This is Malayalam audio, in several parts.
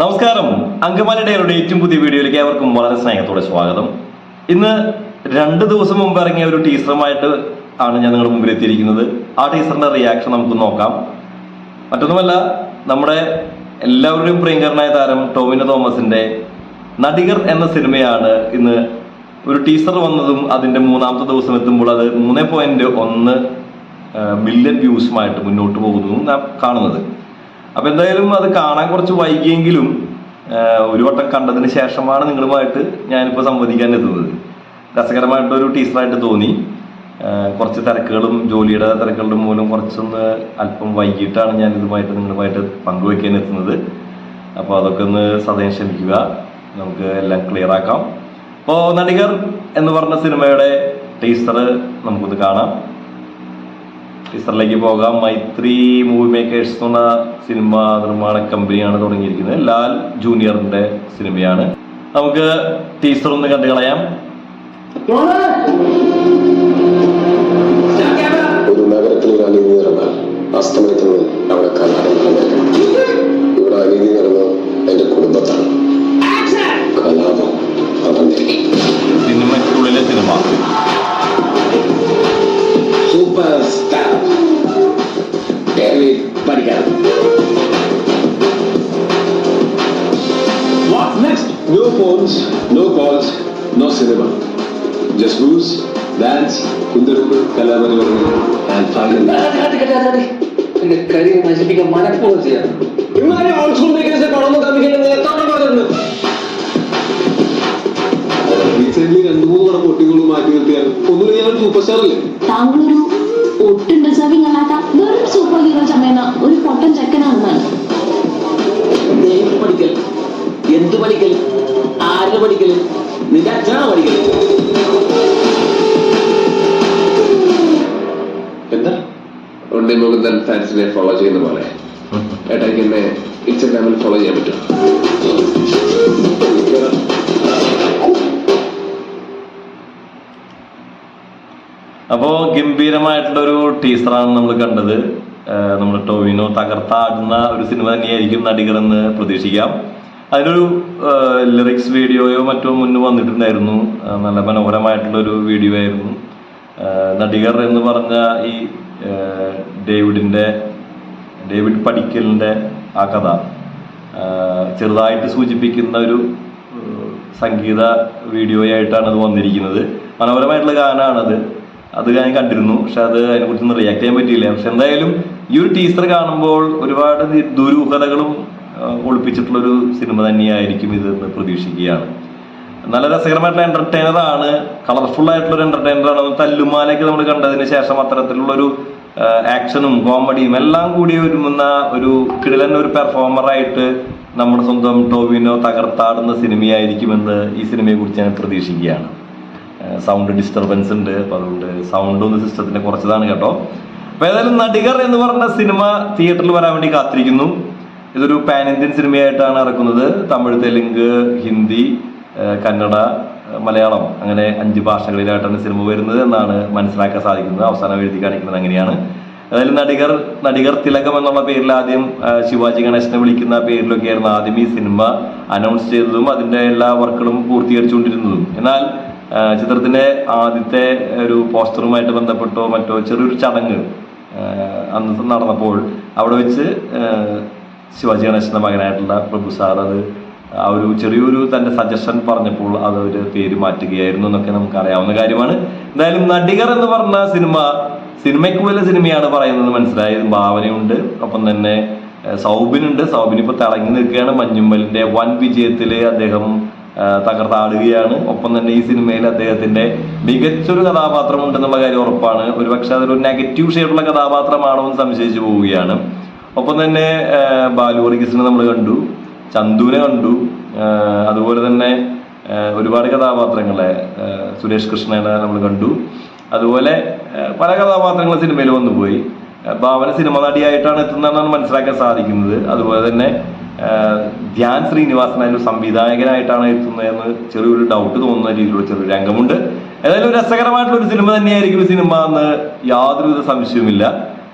നമസ്കാരം. അങ്കമാലി അങ്കമാലിയുടെ ഏറ്റവും പുതിയ വീഡിയോയിലേക്ക് ഏവർക്കും വളരെ സ്നേഹത്തോടെ സ്വാഗതം. ഇന്ന് രണ്ട് ദിവസം മുമ്പ് ഇറങ്ങിയ ഒരു ടീച്ചറുമായിട്ട് ആണ് ഞാൻ നിങ്ങളുടെ മുമ്പിൽ എത്തിയിരിക്കുന്നത്. ആ ടീച്ചറിന്റെ റിയാക്ഷൻ നമുക്ക് നോക്കാം. മറ്റൊന്നുമല്ല നമ്മുടെ എല്ലാവരുടെയും പ്രിയങ്കരനായ താരം ടോമിന തോമസിന്റെ നടികർ എന്ന സിനിമയാണ് ഇന്ന് ഒരു ടീസർ വന്നതും അതിന്റെ മൂന്നാമത്തെ ദിവസം എത്തുമ്പോൾ അത് മൂന്ന് പോയിന്റ് ഒന്ന് മില്യൺ വ്യൂസുമായിട്ട് മുന്നോട്ട് പോകുന്നതും നാം കാണുന്നത്. അപ്പൊ എന്തായാലും അത് കാണാൻ കുറച്ച് വൈകിയെങ്കിലും ഒരു വട്ടം കണ്ടതിന് ശേഷമാണ് നിങ്ങളുമായിട്ട് ഞാനിപ്പോൾ സംവദിക്കാൻ എത്തുന്നത്. രസകരമായിട്ടൊരു ടീച്ചറായിട്ട് തോന്നി. കുറച്ച് തിരക്കുകളും ജോലിയുടെ തിരക്കുകളുടെ മൂലം കുറച്ചൊന്ന് അല്പം വൈകിട്ടാണ് ഞാൻ ഇതുമായിട്ട് നിങ്ങളുമായിട്ട് പങ്കുവെക്കാൻ എത്തുന്നത്. അപ്പോൾ അതൊക്കെ ഒന്ന് സദയം ക്ഷമിക്കുക. നമുക്ക് എല്ലാം ക്ലിയർ ആക്കാം. അപ്പോൾ നടികർ എന്ന് പറഞ്ഞ സിനിമയുടെ ടീസർ നമുക്കൊന്ന് കാണാം. ടീച്ചറിലേക്ക് പോകാം. മൈത്രി മൂവി മേക്കേഴ്സ് എന്ന സിനിമ നിർമ്മാണ കമ്പനിയാണ് തുടങ്ങിയിരിക്കുന്നത്. ലാൽ ജൂനിയറിന്റെ സിനിമയാണ്. നമുക്ക് ടീച്ചർ ഒന്ന് കണ്ടു കളയാം. ഒരു നഗരത്തിൽ ഒരു അനീതി നടന്നാൽ അസ്തമയത്തിന് അവിടെ കലാപം നടന്നേക്കാം ഇവിടെ അനീതി നടന്നത് എന്റെ കുടുംബത്താണ്. കലാപം നടന്നേക്കും സിനിമയ്ക്കുള്ളിലെ cinema. Next? No phones, no calls, no cinema. Just booze, dance, കുന്തരുമ്പ് കലാപരിവർത്തനം ആൻഡ് എന്റെ കരിയർ നശിപ്പിക്കാൻ മനഃപൂർവം ചെയ്യാം ഇമാരെ ഹൗസ്ഫുൾ മേക്കേഴ്സ് പണം കമ്മിക്കണമെന്ന് എത്ര പറഞ്ഞിട്ടുണ്ട്? റീസെന്റ് രണ്ടു മൂന്ന് കൂടെ പൊട്ടികളും മാറ്റി നിർത്തിയാൽ ഒന്നുമില്ല ഞാൻ സൂപ്പർ സ്റ്റാർ അല്ലേ? താങ്കളൊരു ആരുടെ പഠിക്കൽ നിന്റെ അച്ഛനാണ് പഠിക്കൽ എന്താ? ഉണ്ണി മുകുന്ദൻ ഫാൻസിനെ ഫോളോ ചെയ്യുന്ന പോലെ. ഏട്ടാക്ക് എന്നെ ഇൻസ്റ്റാഗ്രാമിൽ ഫോളോ ചെയ്യാൻ പറ്റും അപ്പോൾ ഗംഭീരമായിട്ടുള്ള ഒരു ടീസറാണ് നമ്മൾ കണ്ടത് നമ്മുടെ ടോവിനോ തകർത്താടുന്ന ഒരു സിനിമ തന്നെയായിരിക്കും നടികർ എന്ന് പ്രതീക്ഷിക്കാം. അതിനൊരു ലിറിക്സ് വീഡിയോയോ മറ്റോ മുന്നേ വന്നിട്ടുണ്ടായിരുന്നു. നല്ല മനോഹരമായിട്ടുള്ളൊരു വീഡിയോ ആയിരുന്നു. നടികർ എന്ന് പറഞ്ഞ ഈ ഡേവിഡിന്റെ ഡേവിഡ് പഠിക്കലിന്റെ ആ കഥ ചെറുതായിട്ട് സൂചിപ്പിക്കുന്ന ഒരു സംഗീത വീഡിയോ ആയിട്ടാണ് അത് വന്നിരിക്കുന്നത്. മനോഹരമായിട്ടുള്ള ഗാനമാണത് അത് ഞാൻ കണ്ടിരുന്നു പക്ഷെ അത് അതിനെക്കുറിച്ചൊന്നും റിയാക്ട് ചെയ്യാൻ പറ്റിയില്ല. പക്ഷെ എന്തായാലും ഈ ഒരു ടീച്ചർ കാണുമ്പോൾ ഒരുപാട് ദുരൂഹതകളും ആഹ് ഒളിപ്പിച്ചിട്ടുള്ള ഒരു സിനിമ തന്നെയായിരിക്കും ഇതെന്ന് പ്രതീക്ഷിക്കുകയാണ്. നല്ല രസകരമായിട്ടുള്ള എന്റർടൈനറാണ് കളർഫുൾ ആയിട്ടുള്ള ഒരു എന്റർടൈനർ ആണ്. തല്ലുമാലയൊക്കെ നമ്മൾ കണ്ടതിന് ശേഷം അത്തരത്തിലുള്ളൊരു ആക്ഷനും കോമഡിയും എല്ലാം കൂടി ഒരുങ്ങുന്ന ഒരു കിടിലൻ ഒരു പെർഫോമറായിട്ട് നമ്മുടെ സ്വന്തം ടോവിനോ തകർത്താടുന്ന സിനിമയായിരിക്കുമെന്ന് ഈ സിനിമയെ കുറിച്ച് ഞാൻ പ്രതീക്ഷിക്കുകയാണ്. സൗണ്ട് ഡിസ്റ്റർബൻസ് ഉണ്ട്. അപ്പൊ അതുകൊണ്ട് സൗണ്ട് ഒന്ന് സിസ്റ്റത്തിന്റെ കുറച്ചതാണ് കേട്ടോ. അപ്പോൾ ഏതായാലും നടികർ എന്ന് പറഞ്ഞ സിനിമ തിയേറ്ററിൽ വരാൻ വേണ്ടി കാത്തിരിക്കുന്നു. ഇതൊരു പാൻ ഇന്ത്യൻ സിനിമയായിട്ടാണ് ഇറക്കുന്നത്. തമിഴ് തെലുങ്ക് ഹിന്ദി കന്നഡ മലയാളം അങ്ങനെ അഞ്ച് ഭാഷകളിലായിട്ടാണ് സിനിമ വരുന്നത് എന്നാണ് മനസ്സിലാക്കാൻ സാധിക്കുന്നത്. അവസാനം എഴുതി കാണിക്കുന്നത് അങ്ങനെയാണ്. അതായത് നടികർ നടികർ തിലകം എന്നുള്ള പേരിൽ ആദ്യം ശിവാജി ഗണേശനെ വിളിക്കുന്ന പേരിലൊക്കെ ആയിരുന്നു ആദ്യം ഈ സിനിമ അനൗൺസ് ചെയ്തതും അതിന്റെ എല്ലാ വർക്കുകളും പൂർത്തീകരിച്ചുകൊണ്ടിരുന്നതും. എന്നാൽ ചിത്രത്തിന്റെ ആദ്യത്തെ ഒരു പോസ്റ്ററുമായിട്ട് ബന്ധപ്പെട്ടോ മറ്റോ ചെറിയൊരു ചടങ്ങ് അന്ന് നടന്നപ്പോൾ അവിടെ വെച്ച് ശിവാജി ഗണേശന്റെ മകനായിട്ടുള്ള പ്രഭു സാർ. അത് ആ ഒരു ചെറിയൊരു തന്റെ സജഷൻ പറഞ്ഞപ്പോൾ അത് ഒരു പേര് മാറ്റുകയായിരുന്നു എന്നൊക്കെ നമുക്ക് അറിയാവുന്ന കാര്യമാണ്. എന്തായാലും നടികർ എന്ന് പറഞ്ഞ സിനിമ സിനിമയ്ക്ക് പോലെ സിനിമയാണ് പറയുന്നത് മനസ്സിലായത്. ഭാവനയുണ്ട്. ഒപ്പം തന്നെ സൗബിനുണ്ട്. സൗബിൻ ഇപ്പൊ തിളങ്ങി നിൽക്കുകയാണ്. മഞ്ഞുമ്മലിന്റെ വൻ വിജയത്തിൽ അദ്ദേഹം തകർത്താടുകയാണ്. ഒപ്പം തന്നെ ഈ സിനിമയിൽ അദ്ദേഹത്തിന്റെ മികച്ചൊരു കഥാപാത്രം ഉണ്ടെന്നുള്ള കാര്യം ഉറപ്പാണ്. ഒരുപക്ഷെ അതൊരു നെഗറ്റീവ് ഷെയ്ഡുള്ള കഥാപാത്രമാണോ എന്ന് സംശയിച്ചു പോവുകയാണ്. ഒപ്പം തന്നെ ബാലു വർഗീസിനെ നമ്മൾ കണ്ടു ചന്തുവിനെ കണ്ടു അതുപോലെ തന്നെ ഒരുപാട് കഥാപാത്രങ്ങളെ സുരേഷ് കൃഷ്ണനെ നമ്മൾ കണ്ടു. അതുപോലെ പല കഥാപാത്രങ്ങൾ സിനിമയിൽ വന്നുപോയി. ഭാവന സിനിമ നടിയായിട്ടാണ് എത്തുന്നതെന്നാണ് മനസ്സിലാക്കാൻ സാധിക്കുന്നത്. അതുപോലെ തന്നെ ധ്യാൻ ശ്രീനിവാസൻ അതിന്റെ സംവിധായകനായിട്ടാണ് എത്തുന്നതെന്ന് ചെറിയൊരു ഡൗട്ട് തോന്നുന്ന രീതിയിലുള്ള ചെറിയൊരു രംഗമുണ്ട്. ഏതായാലും രസകരമായിട്ടുള്ള ഒരു സിനിമ തന്നെയായിരിക്കും സിനിമ എന്ന് യാതൊരുവിധ സംശയവുമില്ല.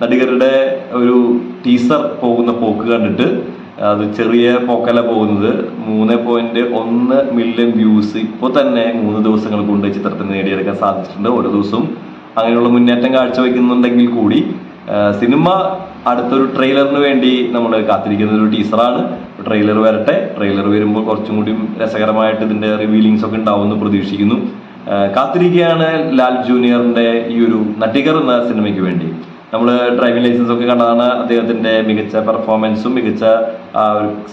നടികരുടെ ഒരു ടീസർ പോകുന്ന പോക്ക് കണ്ടിട്ട് അത് ചെറിയ പോക്കല പോകുന്നത്. മൂന്ന് പോയിന്റ് ഒന്ന് മില്യൺ വ്യൂസ് ഇപ്പോൾ തന്നെ മൂന്ന് ദിവസങ്ങൾ കൊണ്ട് ചിത്രത്തിന് നേടിയെടുക്കാൻ സാധിച്ചിട്ടുണ്ട്. ഓരോ ദിവസവും അങ്ങനെയുള്ള മുന്നേറ്റം കാഴ്ചവെക്കുന്നുണ്ടെങ്കിൽ കൂടി സിനിമ അടുത്തൊരു ട്രെയിലറിന് വേണ്ടി നമ്മൾ കാത്തിരിക്കുന്ന ഒരു ടീസറാണ് ട്രെയിലർ വരട്ടെ. ട്രെയിലർ വരുമ്പോൾ കുറച്ചും കൂടി രസകരമായിട്ട് ഇതിന്റെ റിവീലിങ്സ് ഒക്കെ ഉണ്ടാവുമെന്ന് പ്രതീക്ഷിക്കുന്നു. കാത്തിരിക്കുകയാണ് ലാൽ ജൂനിയറിന്റെ ഈ ഒരു നടികർ എന്ന സിനിമയ്ക്ക് വേണ്ടി. നമ്മൾ ഡ്രൈവിംഗ് ലൈസൻസ് ഒക്കെ കണ്ടതാണ് അദ്ദേഹത്തിന്റെ മികച്ച പെർഫോമൻസും മികച്ച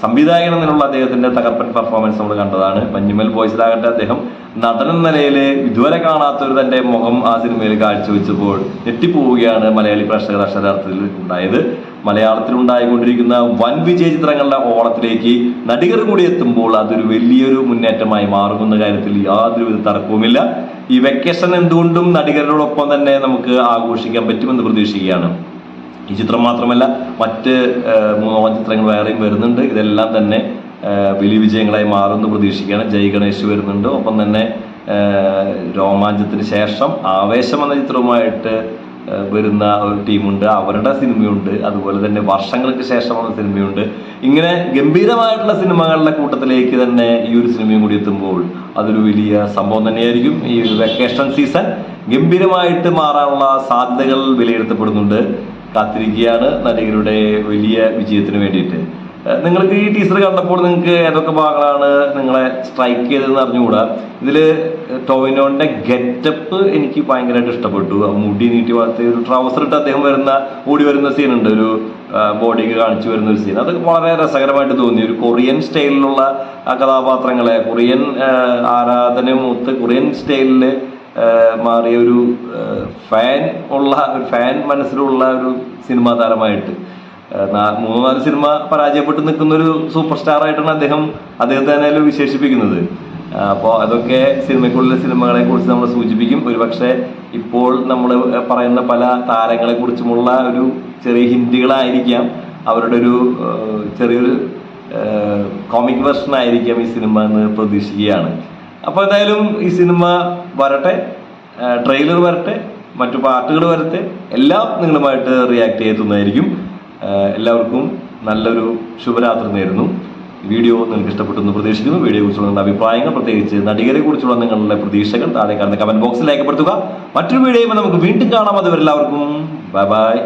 സംവിധായകൻ എന്നുള്ള അദ്ദേഹത്തിന്റെ തകർപ്പൻ പെർഫോമൻസ് നമ്മൾ കണ്ടതാണ്. മഞ്ഞുമൽ ബോയ്സിലാകട്ടെ അദ്ദേഹം നടൻ നിലയിൽ ഇതുവരെ കാണാത്തൊരു തന്റെ മുഖം ആ സിനിമയിൽ കാഴ്ചവെച്ചപ്പോൾ ഞെട്ടിപ്പോവുകയാണ് മലയാളി പ്രേക്ഷകർ അക്ഷരാർത്ഥത്തിൽ ഉണ്ടായത്. മലയാളത്തിൽ ഉണ്ടായിക്കൊണ്ടിരിക്കുന്ന വൻ വിജയ ചിത്രങ്ങളുടെ ഓളത്തിലേക്ക് നടികർ കൂടി എത്തുമ്പോൾ അതൊരു വലിയൊരു മുന്നേറ്റമായി മാറുമെന്ന കാര്യത്തിൽ യാതൊരുവിധ തർക്കവുമില്ല. ഈ വെക്കേഷൻ എന്തുകൊണ്ടും നടികരോടൊപ്പം തന്നെ നമുക്ക് ആഘോഷിക്കാൻ പറ്റുമെന്ന് പ്രതീക്ഷിക്കുകയാണ്. ഈ ചിത്രം മാത്രമല്ല മറ്റ് മൂന്നോ മൂന്നോളം ചിത്രങ്ങൾ വേറെയും വരുന്നുണ്ട്. ഇതെല്ലാം തന്നെ വലിയ വിജയങ്ങളായി മാറുമെന്ന് പ്രതീക്ഷിക്കുകയാണ്. ജയ് ഗണേഷ് വരുന്നുണ്ട്. ഒപ്പം തന്നെ രോമാഞ്ചത്തിന് ശേഷം ആവേശം എന്ന ചിത്രവുമായിട്ട് വരുന്ന ഒരു ടീമുണ്ട്. അവരുടെ സിനിമയുണ്ട്. അതുപോലെ തന്നെ വർഷങ്ങൾക്ക് ശേഷമുള്ള സിനിമയുണ്ട്. ഇങ്ങനെ ഗംഭീരമായിട്ടുള്ള സിനിമകളുടെ കൂട്ടത്തിലേക്ക് തന്നെ ഈ ഒരു സിനിമയും കൂടി എത്തുമ്പോൾ അതൊരു വലിയ സംഭവം തന്നെയായിരിക്കും. ഈ ഒരു വെക്കേഷൻ സീസൺ ഗംഭീരമായിട്ട് മാറാനുള്ള സാധ്യതകൾ വിലയിരുത്തപ്പെടുന്നുണ്ട്. കാത്തിരിക്കുകയാണ് നടികരുടെ വലിയ വിജയത്തിന് വേണ്ടിയിട്ട്. നിങ്ങൾക്ക് ഈ ടീച്ചർ കണ്ടപ്പോൾ നിങ്ങൾക്ക് ഏതൊക്കെ ഭാഗങ്ങളാണ് നിങ്ങളെ സ്ട്രൈക്ക് ചെയ്തതെന്ന് അറിഞ്ഞുകൂടാ. ഇതിൽ ടോവിനോന്റെ ഗെറ്റപ്പ് എനിക്ക് ഭയങ്കരമായിട്ട് ഇഷ്ടപ്പെട്ടു. മുടി നീട്ടി വളർത്തി ഒരു ട്രൗസർ ഇട്ട് അദ്ദേഹം വരുന്ന ഓടി വരുന്ന സീൻ ഉണ്ട്. ഒരു ബോഡിക്ക് കാണിച്ചു വരുന്ന ഒരു സീൻ അത് വളരെ രസകരമായിട്ട് തോന്നി. ഒരു കൊറിയൻ സ്റ്റൈലിലുള്ള ആ കഥാപാത്രങ്ങളെ കൊറിയൻ ആരാധന മൂത്ത് കൊറിയൻ സ്റ്റൈലിൽ മാറിയ ഒരു ഫാൻ ഉള്ള ഒരു ഫാൻ മനസ്സിലുള്ള ഒരു സിനിമാ താരമായിട്ട്. മൂന്ന് നാല് സിനിമ പരാജയപ്പെട്ട് നിൽക്കുന്ന ഒരു സൂപ്പർ സ്റ്റാർ ആയിട്ടാണ് അദ്ദേഹം അദ്ദേഹത്തെ തന്നെ വിശേഷിപ്പിക്കുന്നത്. അപ്പോൾ അതൊക്കെ സിനിമയ്ക്കുള്ളിലെ സിനിമകളെ കുറിച്ച് നമ്മൾ സൂചിപ്പിക്കും. ഒരുപക്ഷെ ഇപ്പോൾ നമ്മൾ പറയുന്ന പല താരങ്ങളെ കുറിച്ചുമുള്ള ഒരു ചെറിയ ഹിന്ദികളായിരിക്കാം. അവരുടെ ഒരു ചെറിയൊരു കോമിക് വെർഷൻ ആയിരിക്കാം ഈ സിനിമ എന്ന് പ്രതീക്ഷിക്കുകയാണ്. അപ്പോൾ എന്തായാലും ഈ സിനിമ വരട്ടെ ട്രെയിലർ വരട്ടെ മറ്റു പാട്ടുകൾ വരട്ടെ എല്ലാം നിങ്ങളുമായിട്ട് റിയാക്ട് ചെയ്തുന്നതായിരിക്കും എല്ലാവർക്കും നല്ലൊരു ശുഭരാത്രി നേരുന്നു. വീഡിയോ നിങ്ങൾക്ക് ഇഷ്ടപ്പെട്ടു എന്ന് പ്രതീക്ഷിക്കുന്നു. വീഡിയോ കുറിച്ചുള്ള നിങ്ങളുടെ അഭിപ്രായങ്ങൾ പ്രത്യേകിച്ച് നടികരെ കുറിച്ചുള്ള നിങ്ങളുടെ പ്രതീക്ഷകൾ താഴെ കാണുന്ന കമന്റ് ബോക്സിൽ രേഖപ്പെടുത്തുക. മറ്റൊരു വീഡിയോയുമ്പോൾ നമുക്ക് വീണ്ടും കാണാം. അതുവരെ എല്ലാവർക്കും ബൈ ബൈ